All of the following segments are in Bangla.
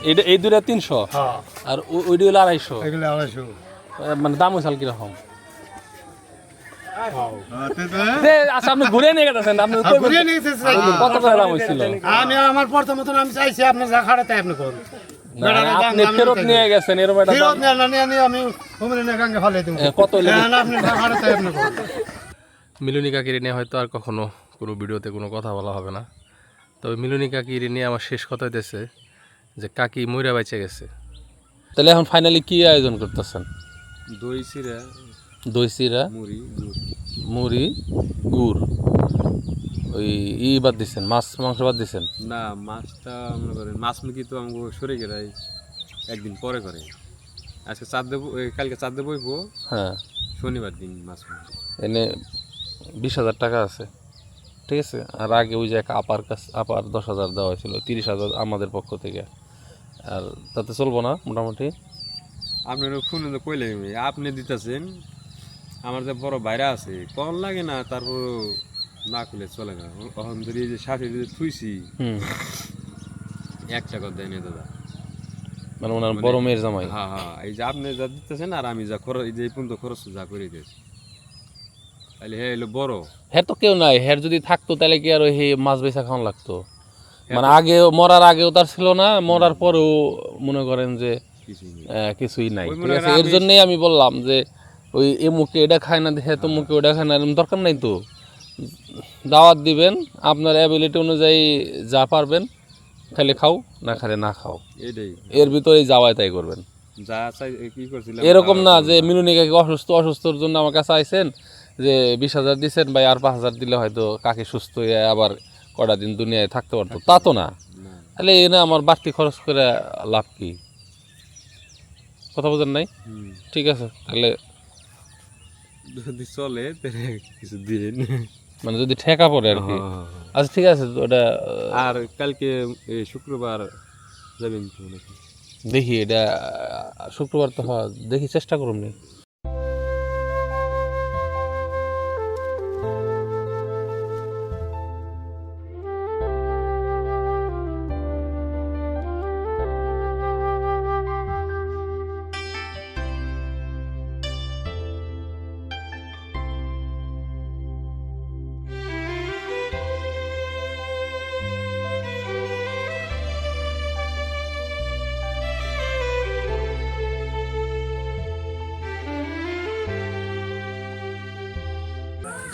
এটা এই দুটা তিনশো? হ্যাঁ। আর ও- ওইটা হলো আড়াইশো। এগুলো আড়াইশো। মানে দাম হয়েছে কীরকম হ্যাঁ, দে, আচ্ছা আপনি ঘুরে নিয়ে গেছেন আপনি কই বলছেন? ঘুরিয়ে নিয়ে এসেছে নাকি? কত করে দাম হয়েছিল আমি আমার প্রথমত আমি চাইছি আপনার যা খাড়াতে আপনি করুন। আপনি ফেরত নিয়ে গেছেন এরকম একটা ফেরত না নিয়ে নিয়ে আমি হুমরি না গাঙ্গে ফালাই দেবো। কত না, না, আপনি খাড়াতে আপনি করুন। মিলনী কাকির নিয়ে হয়তো আর কখনো কোনো ভিডিওতে কোনো কথা বলা হবে না। তবে মিলনী কাকির নিয়ে আমার শেষ কথা হইতেছে যে কাকি ময়রা বেঁচে গেছে। তাহলে এখন ফাইনালি কি আয়োজন করতেছেন? দই চিরা দই চিরা মুড়ি মুড়ি গুড়। ওই ই বাদ দিচ্ছেন মাছ মাংস বাদ দিচ্ছেন না মাছটা মনে করেন মাছ মুরগি তো আমাকে সরে গেলাই একদিন পরে করে। আজকে চার দেবো কালকে চার দেবো হ্যাঁ। শনিবার দিন মাছ এনে বিশ হাজার টাকা আছে। ঠিক আছে? আর আগে ওই যে এক আপার কাছ আপার দশ হাজার দেওয়া হয়েছিল তিরিশ হাজার আমাদের পক্ষ থেকে। আর তাতে চলবো না মোটামুটি। আপনার ফোন তো কইলে আপনি দিতেছেন আমার যে বড় বাইরে আছে কল লাগে না তারপর না করলে চলে না। ধরি যে ষাটে থুইছি এক টাকা দেয় না দাদা। মানে ওনার বড় মেয়ের জামাই। হ্যাঁ হ্যাঁ এই যে আপনি যা দিতেছেন আর আমি যা খরচ এই যে এই পর্যন্ত খরচ যা করে দিয়েছি। তাহলে হ্যাঁ এলো বড়। হ্যাঁ তো কেউ নাই হ্যার যদি থাকতো তাহলে কি আর ওই হে মাছ বেচা খাওয়ান লাগতো? মানে আগে মরার আগেও তার ছিল না মরার পরেও মনে করেন যে কিছুই নাই। ঠিক আছে এর জন্যই আমি বললাম যে ওই এ মুখে এটা খায় না দেখে তো মুখে ওটা খায় না এরকম দরকার নাই তো। দাওয়াত দিবেন আপনার অ্যাবিলিটি অনুযায়ী যা পারবেন খালি খাও না খালে না খাও। এর ভিতরেই যাওয়াই তাই করবেন। এরকম না। যে মিলুনিকাকে অসুস্থ অসুস্থর জন্য আমার কাছে আইছেন যে বিশ হাজার দিচ্ছেন ভাই আর পাঁচ হাজার দিলে হয়তো কাকে সুস্থ হয়ে আবার কটা দিন দুনিয়ায় থাকতে পারতো? তা তো না। তাহলে এনে আমার বাড়তি খরচ করে লাভ কি? কথা বোঝেন নাই? ঠিক আছে তাহলে যদি চলে তাহলে কিছু দিন মানে যদি ঠেকা পড়ে আর কি। আচ্ছা ঠিক আছে ওটা আর কালকে শুক্রবার যাবেন তো নাকি দেখি এটা শুক্রবার তো দেখি চেষ্টা করুন নি।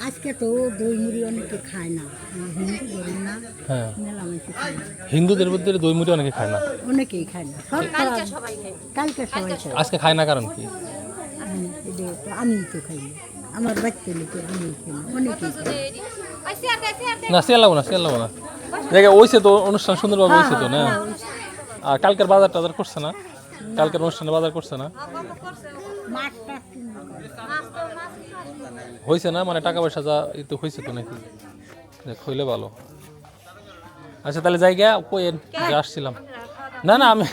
আজকে তো দই মুড়ি অনেকে খায় না। হিন্দু না হ্যাঁ। মেলা মানুষ খায় না। হিন্দুদের মধ্যে দই মুড়ি অনেকে খায় না। অনেকেই খায় না। সব কালকে সবাই খায়। কালকে সবাই খায়। আজকে খায় না কারণ কি? আমি তো খাই না। আমার বাচ্চা লোকে আমি খাই না। অনেকেই খায় না। সেল লাগবো না সেল লাগবো না। জায়গা ওইছে তো অনুষ্ঠান সুন্দরভাবে হয়েছে তো না? আর কালকের বাজার টাজার করছে না? কালকের অনুষ্ঠানে বাজার করছে না? হয়েছে না? মানে টাকা পয়সা যা তো হয়েছে তো নাকি? দেখ, হইলে ভালো। আচ্ছা তাহলে জায়গা কইেন যে আসছিলাম। না না আমি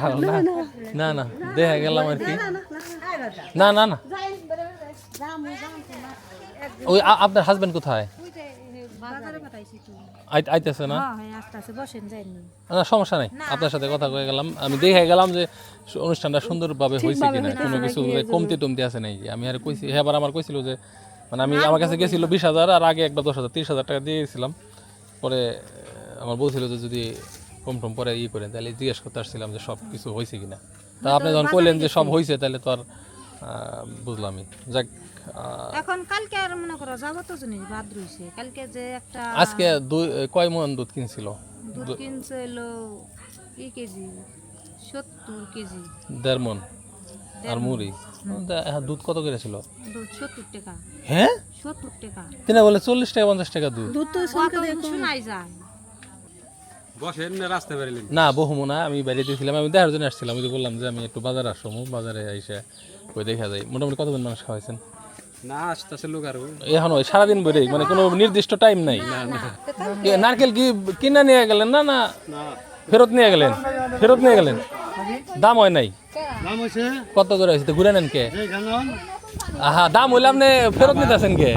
ভালো না। না না দেখা গেলাম আর কি। না না না ওই আপনার হাজবেন্ড কোথায়? আইতেছে না? না সমস্যা নাই। আপনার সাথে কথা কয়ে গেলাম। আমি দেখে গেলাম যে অনুষ্ঠানটা সুন্দরভাবে হয়েছে কিনা। কোনো কিছু কমতি টমতি আছে নাকি আমি আর কইছি হ্যাঁ আমার কইছিল যে মানে আমি আমার কাছে গেছিল বিশ হাজার আর আগে একবার দশ হাজার তিরিশ হাজার টাকা দিয়েছিলাম। পরে আমার বলছিল যে যদি কম টম পরে ই করেন তাহলে জিজ্ঞেস করতে আসছিলাম যে সব কিছু হয়েছে কিনা। তা আপনি যখন কইলেন যে সব হয়েছে তাহলে তো আর বুঝলামই যাক এখন কালকে আর মনে করো যাব তো জিনিস বাদ রইছে। কালকে যে একটা আজকে দুই কয় মন দুধ কিনছিল? দুধ কিনছে এলো কি কেজি সত্তর কেজি। দেড় মন। আর মুড়ি? হ্যাঁ, দুধ কত করে ছিল? দুধ সত্তর টাকা। হ্যাঁ? সত্তর টাকা। তিনি বলে চল্লিশ টাকা পঞ্চাশ টাকা দুধ। দুধ তো কত শোনাই যায়। বসেন না রাস্তা বেরিলেন না না আমি বাইরে দিয়েছিলাম আমি দেখার জন্য আসছিলাম আমি তো বললাম যে আমি একটু বাজার আসব বাজারে এসে ওই দেখা যায়। মোটামুটি কতজন মানুষ খাওয়াইছেন না আসতেছে লোক আরও। এখন ওই সারাদিন বেরে মানে কোনো নির্দিষ্ট টাইম নাই। নারকেল কি কিনা নিয়ে গেলেন না না? ফেরত নিয়ে গেলেন? ফেরত নিয়ে গেলেন? দাম হয় নাই? কত করে হয়েছে? ঘুরে নেন কে? আহা দাম হইলে আপনি ফেরত নিতেছেন কে?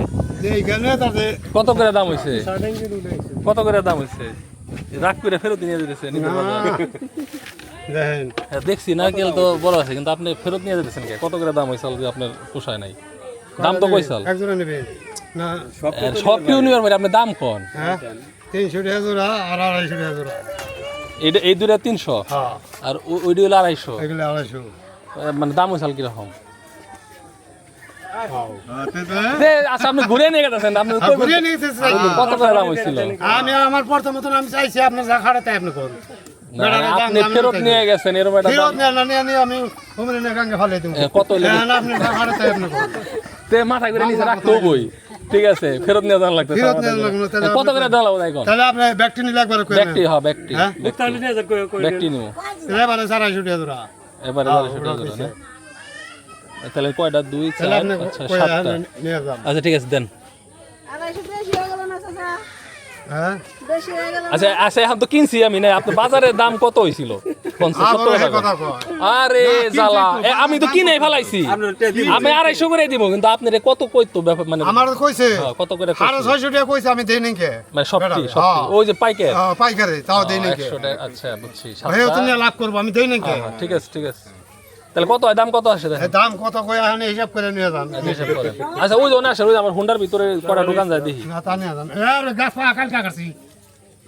কত করে দাম হয়েছে। কত করে দাম হয়েছে রাগ করে ফেরত নিয়ে হ্যাঁ, দেখছি নারকেল তো বড় আছে কিন্তু আপনি ফেরত নিয়ে যেতেছেন কে? কত করে দাম হয়েছে যে আপনার পোষায় নাই? দাম তো কইসাল একজনে নেবেন না সব কেউ নিবার পারে আপনি দাম কন? হ্যাঁ তিনশো টাকা জোড়া আর আড়াইশো টাকা জোড়া এইটা এই দুটা তিনশো? হ্যাঁ। আর ওইটা হলো আড়াইশো? এগুলো আড়াইশো। মানে দাম হয়েছে কীরকম? হ্যাঁ, দে, আপনি ঘুরে নিয়ে গেছেন আপনি কই- ঘুরিয়ে নিয়ে যেতে চাই। কত করে দাম হয়েছিল আমি আমার প্রথম আমি চাইছি আপনার যা খাড়ে তাই আপনি করুন। আপনি ফেরত নিয়ে গেছেন এরকম একটা ফেরত দাম- না নিয়ে নিয়ে আমি হুমরে নিয়ে গাঙ্গে ফালাই দেবো কত হইল? হ্যাঁ, না, আপনি যা খাড়ে আপনি তে মাথা করে নিচে রাখতে বই ঠিক আছে ফেরত নিয়ে যাওয়ার লাগতো ফেরত নিয়ে লাগল তাহলে কত করে দাঁড়াবো এখন তাহলে আপনি ব্যাগটি নিলে একবার করে ব্যাগটি হ্যাঁ ব্যাগটি হ্যাঁ? ব্যাগটি নিব এবারে হ্যাঁ। না? তাহলে কয়টা দুই চার আচ্ছা সাতটা আচ্ছা ঠিক আছে দেন আড়াইশো বেশি হয়ে গেল না চাচা হ্যাঁ বেশি হয়ে গেল আচ্ছা আচ্ছা এখন তো কিনছি আমি না আপনার বাজারের দাম কত হয়েছিল আরে জ্বালা। আমি তো কিনে ফেলাইছি। আমি আড়াইশো করে দিব কিন্তু আপনার কত কইতো ব্যাপার মানে আমার কইছে। হ্যাঁ, কত করে কইছে? ছয়শো টাকা কইছে আমি দেই নাকি মানে সবটি বেটা, হ্যাঁ। ওই যে পাইকার? হ্যাঁ, পাইকারি তাও দেই নাকি আচ্ছা বুঝছি লাভ করব আমি দেই নাকি হ্যাঁ, হ্যাঁ, ঠিক আছে ঠিক আছে। তাহলে কত হয়? দাম কত আসে দাম কত কই এখন হিসাব করে নিয়ে যান। হিসাব করেন। আচ্ছা ওই জন্য আসে ওই যে আমার হুন্ডার ভিতরে কটা দোকান যায় দেখি। না তা নিয়ে যান। এর গাছ পা কাল কাটছি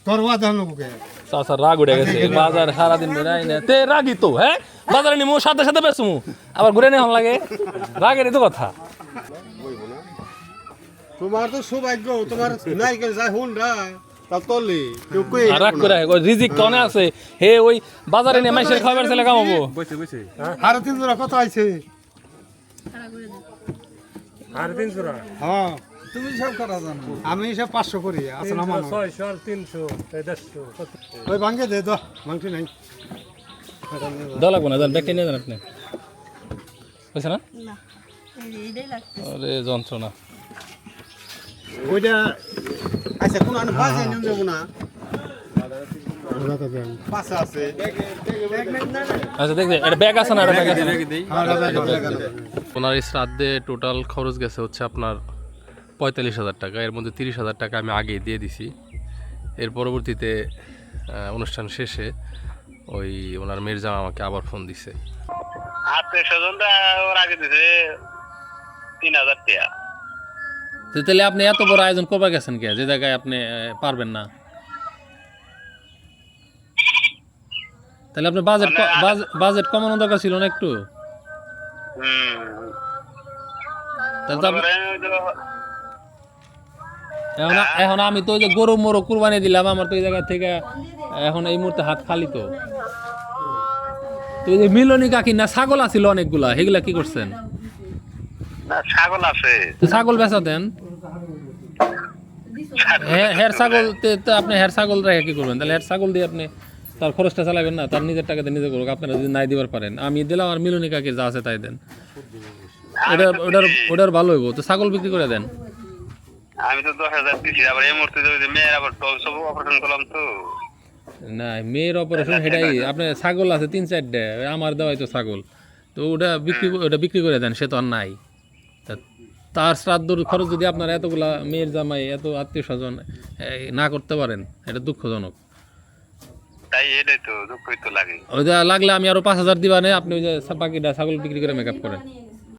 তোর ওয়া দেন লোককে চাচা রাগ উঠে গেছে। বাজার সারাদিন বেড়াই না তে রাগি তো হ্যাঁ? বাজারে নিমু সাথে সাথে বেসমু আবার ঘুরে নেওয়া লাগে। রাগেরই তো কথা। তোমার তো সৌভাগ্য তোমার নারকেল যায় হুন্ডা। তা তলি কেউ রাগ করে ওই রিজিক তো আছে। হে ওই বাজারে নিয়ে মাইসের খাবার ছেলে কামাবো বসে বসে আর তিন জোড়া কত আইছে হ্যাঁ। তুমি সব করা জানো। আমি সব পাঁচশো করি আসলে আমার ছয়শো আর তিনশো দেড়শো ওই ভাঙ্গে দে মাংস নাই। দেওয়া লাগবো না যান ব্যাগটা নিয়ে যান আপনি। বুঝছে না? আরে যন্ত্রণা। ওইটা আচ্ছা কোন আনে বাজে নিয়ে যাব না। আচ্ছা। ওনার এই শ্রাদ্ধে টোটাল খরচ গেছে হচ্ছে আপনার পঁয়তাল্লিশ হাজার টাকা। এর মধ্যে তিরিশ হাজার টাকা আমি আগে দিয়ে দিছি। এর পরবর্তীতে অনুষ্ঠান শেষে ওই ওনার মেয়ের জামা আমাকে আবার ফোন দিছে। আত্মীয় স্বজনরা ওর আগে দিছে তিন হাজার টাকা। তো তাহলে আপনি এত বড় আয়োজন করবার গেছেন কে? যে জায়গায় আপনি পারবেন না। তাহলে আপনার বাজেট বাজেট কমানো দরকার ছিল না একটু? এখন এখন আমি তো ওই যে গরু মরু কুরবানি দিলাম আমার তো এই জায়গা থেকে এখন এই মুহূর্তে হাত খালি তো। তো ওই যে মিলনি কাকি না ছাগল আছিল অনেকগুলা সেগুলা কি করছেন? না ছাগল আছে। তো ছাগল বেচা দেন? হের ছাগল তো আপনি হের ছাগল রেখে কি করবেন? তাহলে হের ছাগল দিয়ে আপনি তার খরচটা চালাবেন না তার নিজের টাকাতে নিজে করুক আপনারা যদি নাই দিবার পারেন। আমি দিলাম আর যা আছে তাই দেন। ওটার ওটার ওটার ভালো হইব। তো ছাগল বিক্রি করে দেন। আমি তো দশ হাজার দিছি আবার এই মুহূর্তে যে ওই যে মেয়ের আবার টল সব অপারেশন করলাম তো। না মেয়ের অপারেশন সেটাই। আপনার ছাগল আছে তিন চারটে আমার দেওয়াই তো ছাগল। তো ওটা বিক্রি ওটা বিক্রি করে দেন সে তো আর নাই। তার শ্রাদ্ধর খরচ যদি আপনার এতগুলা মেয়ের জামাই এত আত্মীয় স্বজন না করতে পারেন এটা দুঃখজনক। তাই এটাই তো দুঃখই তো লাগে ওই লাগলে আমি আরও পাঁচ হাজার দিবা নে আপনি ওই যে বাকিটা ছাগল বিক্রি করে মেকআপ করেন।